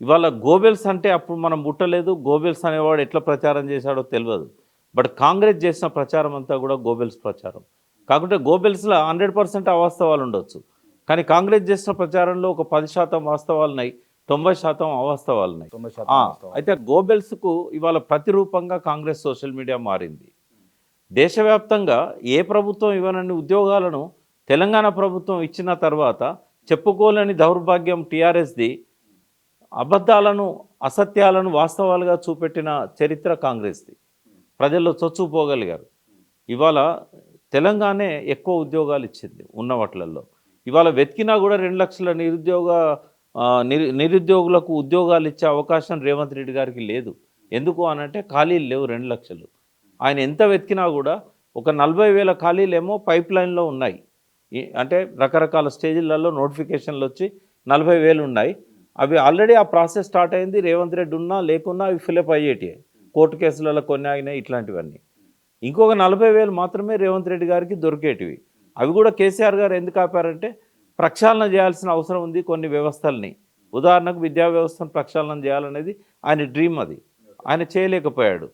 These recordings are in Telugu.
ఇవాళ గోబెల్స్ అంటే అప్పుడు మనం ముట్టలేదు. గోబెల్స్ అనేవాడు ఎట్లా ప్రచారం చేశాడో తెలియదు బట్ కాంగ్రెస్ చేసిన ప్రచారం అంతా కూడా గోబెల్స్ ప్రచారం. కాకుంటే గోబెల్స్లో హండ్రెడ్ పర్సెంట్ అవాస్తవాలు ఉండొచ్చు. కానీ కాంగ్రెస్ చేసిన ప్రచారంలో ఒక పది శాతం వాస్తవాలు ఉన్నాయి తొంభై శాతం అవాస్తవాలు ఉన్నాయి. అయితే గోబెల్స్కు ఇవాళ ప్రతిరూపంగా కాంగ్రెస్ సోషల్ మీడియా మారింది. దేశవ్యాప్తంగా ఏ ప్రభుత్వం ఇవ్వనన్ని ఉద్యోగాలను తెలంగాణ ప్రభుత్వం ఇచ్చిన తర్వాత చెప్పుకోలేని దౌర్భాగ్యం టీఆర్ఎస్ది. అబద్ధాలను అసత్యాలను వాస్తవాలుగా చూపెట్టిన చరిత్ర కాంగ్రెస్ది. ప్రజల్లో చొచ్చుపోగలిగారు ఇవాళ తెలంగాణే ఎక్కువ ఉద్యోగాలు ఇచ్చింది ఉన్న వాటిలలో ఇవాళ వెతికినా కూడా రెండు లక్షల నిరుద్యోగ నిరు నిరుద్యోగులకు ఉద్యోగాలు ఇచ్చే అవకాశం రేవంత్ రెడ్డి గారికి లేదు. ఎందుకు అనంటే ఖాళీలు లేవు రెండు లక్షలు. ఆయన ఎంత వెతికినా కూడా ఒక నలభై వేల ఖాళీలేమో పైప్ లైన్లో ఉన్నాయి. అంటే రకరకాల స్టేజీలలో నోటిఫికేషన్లు వచ్చి నలభై వేలు ఉన్నాయి. అవి ఆల్రెడీ ఆ ప్రాసెస్ స్టార్ట్ అయింది. రేవంత్ రెడ్డి ఉన్నా లేకున్నా అవి ఫిలప్ అయ్యేటి కోర్టు కేసులలో కొన్ని ఆగినాయి ఇట్లాంటివన్నీ. ఇంకొక నలభై వేలు మాత్రమే రేవంత్ రెడ్డి గారికి దొరికేటివి. అవి కూడా కేసీఆర్ గారు ఎందుకు ఆపారంటే ప్రక్షాళన చేయాల్సిన అవసరం ఉంది కొన్ని వ్యవస్థల్ని. ఉదాహరణకు విద్యా వ్యవస్థను ప్రక్షాళన చేయాలనేది ఆయన డ్రీమ్ అది. ఆయన చేయలేకపోయాడు.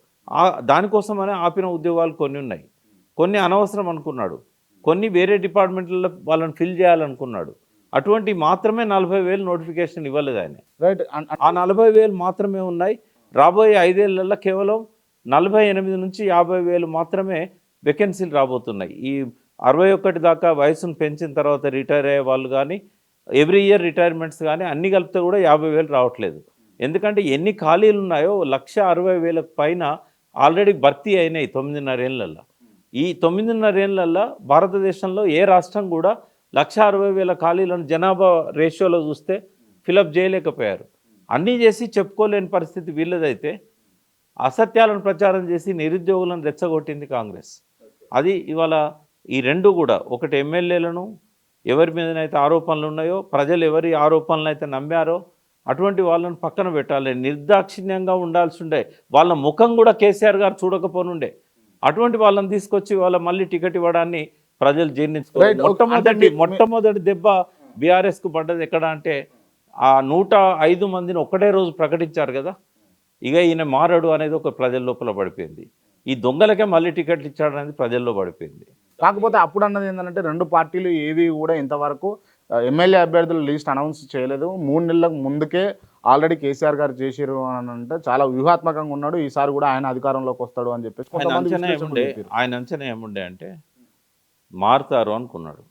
దానికోసమనే ఆపిన ఉద్యోగాలు కొన్ని ఉన్నాయి. కొన్ని అనవసరం అనుకున్నాడు. కొన్ని వేరే డిపార్ట్మెంట్లలో వాళ్ళని ఫిల్ చేయాలనుకున్నాడు. అటువంటి మాత్రమే నలభై వేలు నోటిఫికేషన్ ఇవ్వలేదు ఆయన. రైట్ ఆ నలభై వేలు మాత్రమే ఉన్నాయి. రాబోయే ఐదేళ్ళలో కేవలం నలభై ఎనిమిది నుంచి యాభై వేలు మాత్రమే వేకెన్సీలు రాబోతున్నాయి. ఈ అరవై ఒకటి దాకా వయసును పెంచిన తర్వాత రిటైర్ అయ్యే వాళ్ళు కానీ ఎవ్రీ ఇయర్ రిటైర్మెంట్స్ కానీ అన్ని కలిపితే కూడా యాభై వేలు రావట్లేదు. ఎందుకంటే ఎన్ని ఖాళీలు ఉన్నాయో లక్ష అరవై వేలకు పైన ఆల్రెడీ భర్తీ అయినాయి తొమ్మిదిన్నరేళ్ళల్లో ఈ తొమ్మిదిన్నరేళ్ళల్లో భారతదేశంలో ఏ రాష్ట్రం కూడా లక్ష అరవై వేల ఖాళీలను జనాభా రేషియోలో చూస్తే ఫిలప్ చేయలేకపోయారు. అన్నీ చేసి చెప్పుకోలేని పరిస్థితి వీళ్ళదైతే అసత్యాలను ప్రచారం చేసి నిరుద్యోగులను రెచ్చగొట్టింది కాంగ్రెస్. అది ఇవాళ ఈ రెండు కూడా ఒకటి ఎమ్మెల్యేలను ఎవరి మీదనైతే ఆరోపణలు ఉన్నాయో ప్రజలు ఎవరి ఆరోపణలు అయితే నమ్మారో అటువంటి వాళ్ళని పక్కన పెట్టాలి. నిర్దాక్షిణ్యంగా ఉండాల్సి ఉండే వాళ్ళ ముఖం కూడా కేసీఆర్ గారు చూడకపోనుండే. అటువంటి వాళ్ళని తీసుకొచ్చి వాళ్ళ మళ్ళీ టికెట్ ఇవ్వడాన్ని ప్రజలు. జీర్ణించుకోవాలి. మొట్టమొదటి మొట్టమొదటి దెబ్బ బీఆర్ఎస్కు పడ్డది ఎక్కడ అంటే ఆ నూట ఐదు మందిని ఒకటే రోజు ప్రకటించారు కదా. ఇక ఈయన మారడు అనేది ఒక ప్రజల లోపల పడిపోయింది. ఈ దొంగలకే మళ్ళీ టికెట్లు ఇచ్చాడు అనేది ప్రజల్లో పడిపోయింది. కాకపోతే అప్పుడు అన్నది ఏంటంటే రెండు పార్టీలు ఏవి కూడా ఇంతవరకు ఎమ్మెల్యే అభ్యర్థుల లిస్ట్ అనౌన్స్ చేయలేదు. మూడు నెలలకు ముందుకే ఆల్రెడీ కేసీఆర్ గారు చేసిరు అని అంటే చాలా వ్యూహాత్మకంగా ఉన్నాడు. ఈసారి కూడా ఆయన అధికారంలోకి వస్తాడు అని చెప్పేసి. ఆయన అంచనా ఏముండే అంటే మారుతారు అనుకున్నాడు.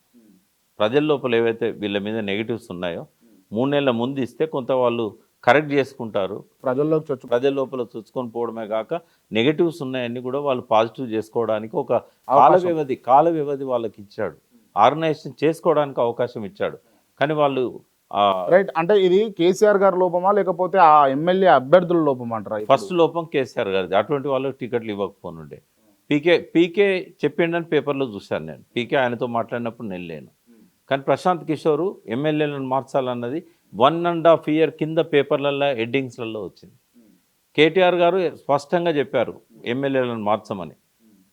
ప్రజల లోపల ఏవైతే వీళ్ళ మీద నెగిటివ్స్ ఉన్నాయో మూడు నెలల ముందు ఇస్తే కొంత వాళ్ళు కరెక్ట్ చేసుకుంటారు. ప్రజల్లోకి చొచ్చు ప్రజల లోపల చొచ్చుకొని పోవడమే కాక నెగటివ్స్ ఉన్నాయన్నీ కూడా వాళ్ళు పాజిటివ్ చేసుకోవడానికి ఒక కాల. వ్యవధి కాల వ్యవధి వాళ్ళకి ఇచ్చాడు. ఆర్గనైజేషన్ చేసుకోవడానికి అవకాశం ఇచ్చాడు. కానీ వాళ్ళు ఆ, రైట్ అంటే ఇది కేసీఆర్ గారి లోపమా లేకపోతే ఆ ఎమ్మెల్యే అభ్యర్థుల లోపం అంటారా? ఫస్ట్ లోపం కేసీఆర్ గారిది. అటువంటి వాళ్ళకి టికెట్లు ఇవ్వకపోనుండే. పీకే పీకే చెప్పిండని పేపర్లో చూశాను నేను. పీకే ఆయనతో మాట్లాడినప్పుడు నేను లేను. కానీ ప్రశాంత్ కిషోర్ ఎమ్మెల్యేలను మార్చాలన్నది వన్ అండ్ హాఫ్ ఇయర్ కింద పేపర్లలో హెడ్డింగ్స్లలో వచ్చింది. కేటీఆర్ గారు స్పష్టంగా చెప్పారు ఎమ్మెల్యేలను మార్చమని.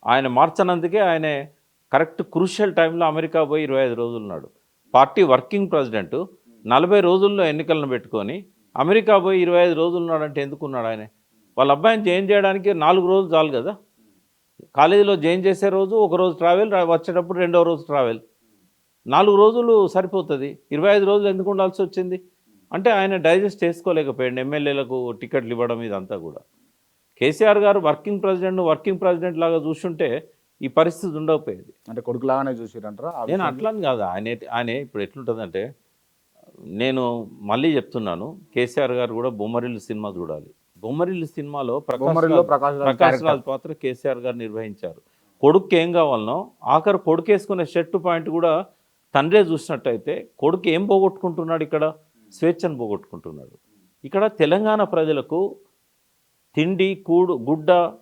ఆయన మార్చనందుకే ఆయన కరెక్ట్ క్రూషియల్ టైంలో అమెరికా పోయి ఇరవై ఐదు రోజులు ఉన్నాడు. పార్టీ వర్కింగ్ ప్రెసిడెంట్ నలభై రోజుల్లో ఎన్నికలను పెట్టుకొని అమెరికా పోయి ఇరవై ఐదు రోజులు ఉన్నాడంటే ఎందుకున్నాడు ఆయన? వాళ్ళ అబ్బాయిని చేంజ్ చేయడానికి నాలుగు రోజులు చాలు కదా? కాలేజీలో జాయిన్ చేసే రోజు ఒక రోజు ట్రావెల్ వచ్చేటప్పుడు రెండో రోజు ట్రావెల్. నాలుగు రోజులు సరిపోతుంది. ఇరవై ఐదు రోజులు ఎందుకు ఉండాల్సి వచ్చింది? అంటే ఆయన డైజెస్ట్ చేసుకోలేకపోయాడు ఎమ్మెల్యేలకు టికెట్లు ఇవ్వడం ఇదంతా కూడా. కేసీఆర్ గారు వర్కింగ్ ప్రెసిడెంట్ వర్కింగ్ ప్రెసిడెంట్ లాగా చూస్తుంటే ఈ పరిస్థితి ఉండకపోయేది. అంటే కొడుకులాగానే చూసిరంటారా? నేను? అట్లని కాదు. ఆయన ఆయన ఇప్పుడు ఎట్లుంటుందంటే నేను మళ్ళీ చెప్తున్నాను కేసీఆర్ గారు కూడా బొమ్మరిల్లు సినిమా చూడాలి. బొమ్మరిల్లు సినిమాలో ప్రకాష్ బొమ్మరిల్లో రాజ్- పాత్ర కేసీఆర్ గారు నిర్వహించారు. కొడుకు ఏం కావాలనో ఆఖరు కొడుకు వేసుకునే షర్టు పాయింట్ కూడా తండ్రే చూసినట్టయితే కొడుకు ఏం పోగొట్టుకుంటున్నాడు ఇక్కడ? స్వేచ్ఛను పోగొట్టుకుంటున్నాడు. ఇక్కడ తెలంగాణ ప్రజలకు తిండి కూడు గుడ్డ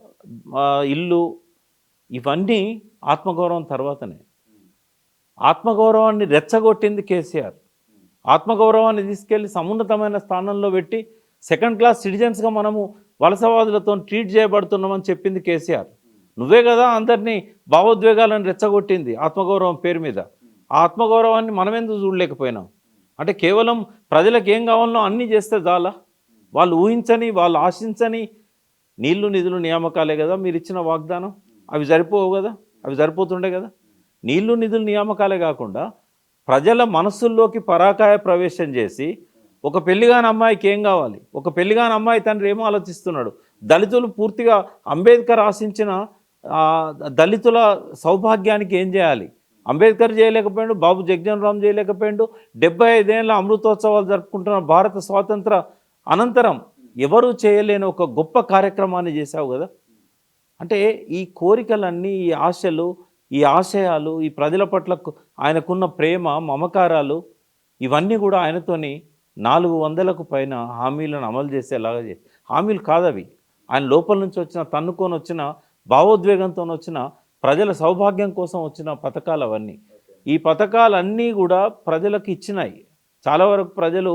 ఇల్లు ఇవన్నీ ఆత్మగౌరవం తర్వాతనే. ఆత్మగౌరవాన్ని రెచ్చగొట్టింది కేసీఆర్. ఆత్మగౌరవాన్ని తీసుకెళ్ళి సమున్నతమైన స్థానంలో పెట్టి సెకండ్ క్లాస్ సిటిజన్స్గా మనము వలసవాదులతో ట్రీట్ చేయబడుతున్నామని చెప్పింది కేసీఆర్. నువ్వే కదా అందరినీ భావోద్వేగాలను రెచ్చగొట్టింది ఆత్మగౌరవం పేరు మీద. ఆ ఆత్మగౌరవాన్ని మనమెందుకు చూడలేకపోయినాం? అంటే కేవలం ప్రజలకు ఏం కావాలనో అన్నీ చేస్తే చాలా. వాళ్ళు ఊహించని వాళ్ళు ఆశించని నీళ్ళు నిధులు నియామకాలే కదా మీరు ఇచ్చిన వాగ్దానం. అవి సరిపోవు కదా? అవి సరిపోతుండే కదా? నీళ్ళు నిధులు నియామకాలే కాకుండా ప్రజల మనసుల్లోకి పరాకాయ ప్రవేశం చేసి ఒక పెళ్ళిగాని అమ్మాయికి ఏం కావాలి? ఒక పెళ్ళిగాని అమ్మాయి తండ్రి ఏమో ఆలోచిస్తున్నాడు. దళితులు పూర్తిగా అంబేద్కర్ ఆశించిన దళితుల సౌభాగ్యానికి ఏం చేయాలి? అంబేద్కర్ చేయలేకపోయాడు బాబు జగ్జన్ రామ్ చేయలేకపోయాడు డెబ్బై ఐదేళ్ళ అమృతోత్సవాలు జరుపుకుంటున్న భారత స్వాతంత్ర అనంతరం ఎవరూ చేయలేని ఒక గొప్ప కార్యక్రమాన్ని చేశావు కదా? అంటే ఈ కోరికలన్నీ ఈ ఆశలు ఈ ఆశయాలు ఈ ప్రజల పట్ల ఆయనకున్న ప్రేమ మమకారాలు ఇవన్నీ కూడా ఆయనతోని నాలుగు వందలకు పైన హామీలను అమలు చేసేలాగా చేసి హామీలు కాదవి. ఆయన లోపల నుంచి వచ్చిన తన్నుకొని వచ్చిన భావోద్వేగంతో వచ్చిన ప్రజల సౌభాగ్యం కోసం వచ్చిన పథకాలు అవన్నీ. ఈ పథకాలన్నీ కూడా ప్రజలకు ఇచ్చినాయి. చాలా వరకు ప్రజలు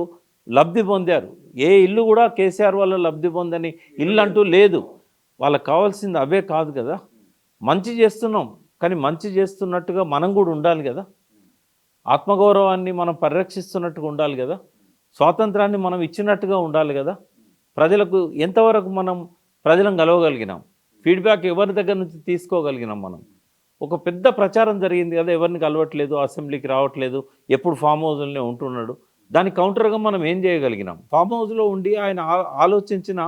లబ్ధి పొందారు. ఏ ఇల్లు కూడా కేసీఆర్ వల్ల లబ్ధి పొందని ఇల్లు అంటూ లేదు. వాళ్ళకి కావాల్సింది అవే కాదు కదా. మంచి చేస్తున్నాం కానీ మంచి చేస్తున్నట్టుగా మనం కూడా ఉండాలి కదా. ఆత్మగౌరవాన్ని మనం పరిరక్షిస్తున్నట్టుగా ఉండాలి కదా. స్వాతంత్రాన్ని మనం ఇచ్చినట్టుగా ఉండాలి కదా. ప్రజలకు ఎంతవరకు మనం ప్రజలను కలవగలిగినాం? ఫీడ్బ్యాక్ ఎవరి దగ్గర నుంచి తీసుకోగలిగినాం మనం? ఒక పెద్ద ప్రచారం జరిగింది కదా ఎవరిని కలవట్లేదు అసెంబ్లీకి రావట్లేదు ఎప్పుడు ఫామ్ హౌస్లోనే ఉంటున్నాడు. దానికి కౌంటర్గా మనం ఏం చేయగలిగినాం? ఫామ్ హౌస్లో ఉండి ఆయన ఆలోచించిన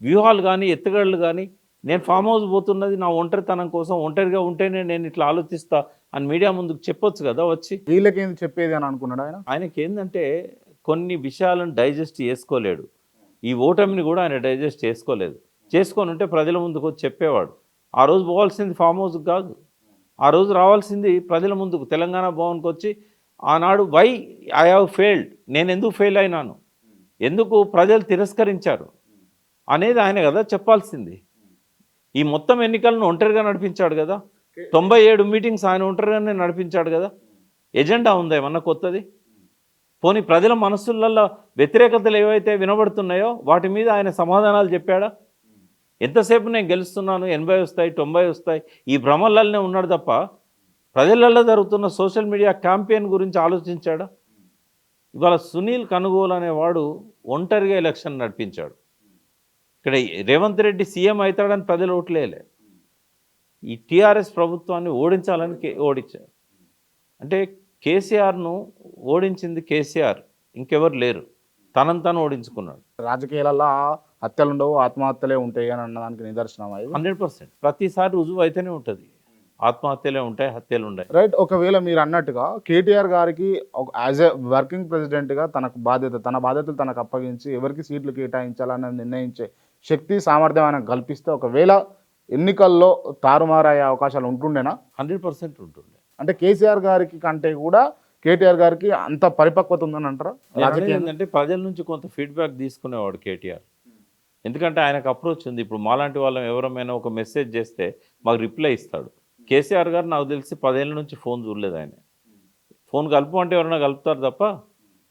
వ్యూహాలు కానీ ఎత్తుగడలు కానీ నేను ఫామ్ హౌస్ పోతున్నది నా ఒంటరితనం కోసం ఒంటరిగా ఉంటేనే నేను ఇట్లా ఆలోచిస్తా అని మీడియా ముందుకు చెప్పొచ్చు కదా వచ్చి. వీళ్ళకేంది చెప్పేది అని అనుకున్నాడు ఆయన? ఆయనకి ఏంటంటే కొన్ని విషయాలను డైజెస్ట్ చేసుకోలేడు. ఈ ఓటమిని కూడా ఆయన డైజెస్ట్ చేసుకోలేదు. చేసుకొని ఉంటే ప్రజల ముందుకు చెప్పేవాడు. ఆ రోజు పోవాల్సింది ఫామ్ హౌస్కి కాదు. ఆ రోజు రావాల్సింది ప్రజల ముందుకు తెలంగాణ భవన్కి వచ్చి ఆనాడు వై ఐ హ్యావ్ ఫెయిల్డ్ నేను ఎందుకు ఫెయిల్ అయినాను? ఎందుకు ప్రజలు తిరస్కరించారు? అనేది ఆయన కదా చెప్పాల్సింది. ఈ మొత్తం ఎన్నికలను ఒంటరిగా నడిపించాడు కదా. తొంభై ఏడు మీటింగ్స్ ఆయన ఒంటరిగానే నడిపించాడు కదా. ఎజెండా ఉందా ఏమన్నా కొత్తది? పోనీ ప్రజల మనస్సులలో వ్యతిరేకతలు ఏవైతే వినబడుతున్నాయో వాటి మీద ఆయన సమాధానాలు చెప్పాడా? ఎంతసేపు నేను గెలుస్తున్నాను? ఎనభై వస్తాయి తొంభై వస్తాయి. ఈ భ్రమలలోనే ఉన్నాడు తప్ప ప్రజలలో జరుగుతున్న సోషల్ మీడియా క్యాంపెయిన్ గురించి ఆలోచించాడా? ఇవాళ సునీల్ కనుగోలు అనేవాడు ఒంటరిగా ఎలక్షన్ నడిపించాడు. ఇక్కడ రేవంత్ రెడ్డి సీఎం అవుతాడని ప్రజలు ఓట్లేలే ఈ టీఆర్ఎస్ ప్రభుత్వాన్ని ఓడించాలని ఓడించాడు ఓడించారు. అంటే కేసీఆర్ను ఓడించింది కేసీఆర్. ఇంకెవరు లేరు. తనను తను ఓడించుకున్నాడు. రాజకీయాలలో హత్యలు ఉండవు ఆత్మహత్యలే ఉంటాయి అని అన్నదానికి నిదర్శనం అది హండ్రెడ్ పర్సెంట్. ప్రతిసారి రుజువు అయితేనే ఉంటుంది. ఆత్మహత్యలే ఉంటాయి హత్యలు ఉంటాయి. రైట్ ఒకవేళ మీరు అన్నట్టుగా కేటీఆర్ గారికి ఒక యాజ్ ఎ వర్కింగ్ ప్రెసిడెంట్గా తనకు బాధ్యత తన బాధ్యతలు తనకు అప్పగించి ఎవరికి సీట్లు కేటాయించాలని నిర్ణయించే శక్తి సామర్థ్యం ఆయన కల్పిస్తే ఒకవేళ ఎన్నికల్లో తారుమారయ్యే అవకాశాలు ఉంటుండేనా? హండ్రెడ్ పర్సెంట్ ఉంటుండే. అంటే కేసీఆర్ గారికి కంటే కూడా కేటీఆర్ గారికి అంత పరిపక్వత ఉందని అంటారా? రాజకీయం ఏంటంటే ప్రజల నుంచి కొంత ఫీడ్బ్యాక్ తీసుకునేవాడు కేటీఆర్. ఎందుకంటే ఆయనకు అప్రోచ్ ఉంది. ఇప్పుడు మాలాంటి వాళ్ళం ఎవరమైనా ఒక మెసేజ్ చేస్తే మాకు రిప్లై ఇస్తాడు. కేసీఆర్ గారు నాకు తెలిసి పదేళ్ళ నుంచి ఫోన్ చూడలేదు ఆయన. ఫోన్ కలుపు అంటే ఎవరైనా కలుపుతారు తప్ప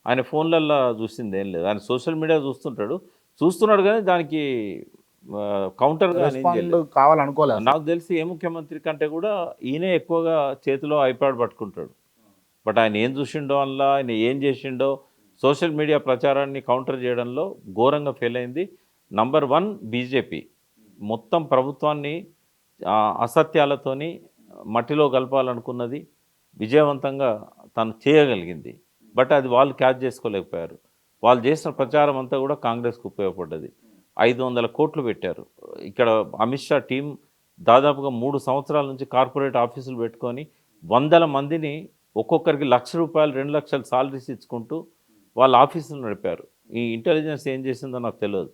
ఆయన ఫోన్లల్లో చూసింది ఏం లేదు. ఆయన సోషల్ మీడియా చూస్తుంటాడు. చూస్తున్నాడు కానీ దానికి రెస్పాండ్ కావాలనుకోలేదు నాకు తెలిసి ఏ ముఖ్యమంత్రి కంటే కూడా ఈయనే ఎక్కువగా చేతిలో ఐప్యాడ్ పట్టుకుంటాడు. బట్ ఆయన ఏం చూసిండో వల్ల ఆయన ఏం చేసిండో సోషల్ మీడియా ప్రచారాన్ని కౌంటర్ చేయడంలో ఘోరంగా ఫెయిల్ అయింది. నంబర్ వన్ బీజేపీ మొత్తం ప్రభుత్వాన్ని అసత్యాలతోని మట్టిలో కలపాలనుకున్నది విజయవంతంగా తను చేయగలిగింది. బట్ అది వాళ్ళు క్యాచ్ చేసుకోలేకపోయారు. వాళ్ళు చేసిన ప్రచారం అంతా కూడా కాంగ్రెస్కు ఉపయోగపడ్డది. ఐదు వందల కోట్లు పెట్టారు. ఇక్కడ అమిత్ షా టీం దాదాపుగా మూడు సంవత్సరాల నుంచి కార్పొరేట్ ఆఫీసులు పెట్టుకొని వందల మందిని ఒక్కొక్కరికి లక్ష రూపాయలు రెండు లక్షలు సాలరీస్ ఇచ్చుకుంటూ వాళ్ళ ఆఫీసులు నడిపారు. ఈ ఇంటెలిజెన్స్ ఏం చేసిందో నాకు తెలియదు.